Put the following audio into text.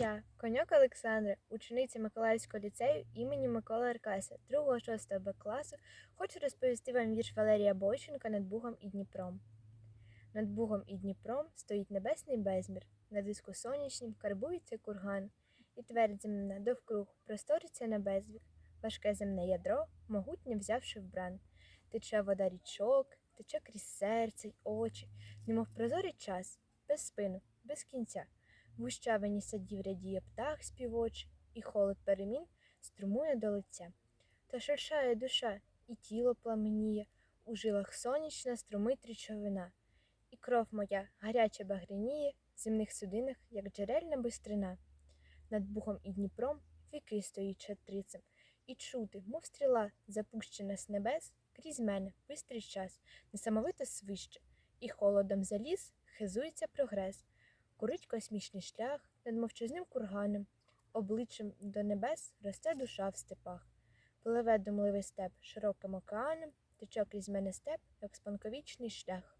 Я, коньок Олександра, учениця Миколаївського ліцею імені Миколи Аркася, 2-6 Б класу, хочу розповісти вам вірш Валерія Бойченка над Бугом і Дніпром. Над Бугом і Дніпром стоїть небесний безмір, на диску сонячнім карбується курган, і твердь земна довкруг просториться на безвік, важке земне ядро, могутнє взявши в бран. Тече вода річок, тече крізь серце й очі, немов прозорий час, без спину, без кінця. В гущавині садів рядіє птах співочий, і холод перемін струмує до лиця. Та шершає душа, і тіло пламеніє, у жилах сонячна струмить річовина, і кров моя гаряче багряніє в земних судинах, як джерельна бистрина. Над Бухом і Дніпром віки стоїть шатрицем, і чути, мов стріла, запущена з небес, крізь мене бистрий час, несамовито свище, і холодом заліз хизується прогрес. Курить космічний шлях над мовчазним курганом, обличчям до небес росте душа в степах. Пливе домливий степ широким океаном, тече крізь мене степ, як спанковічний шлях.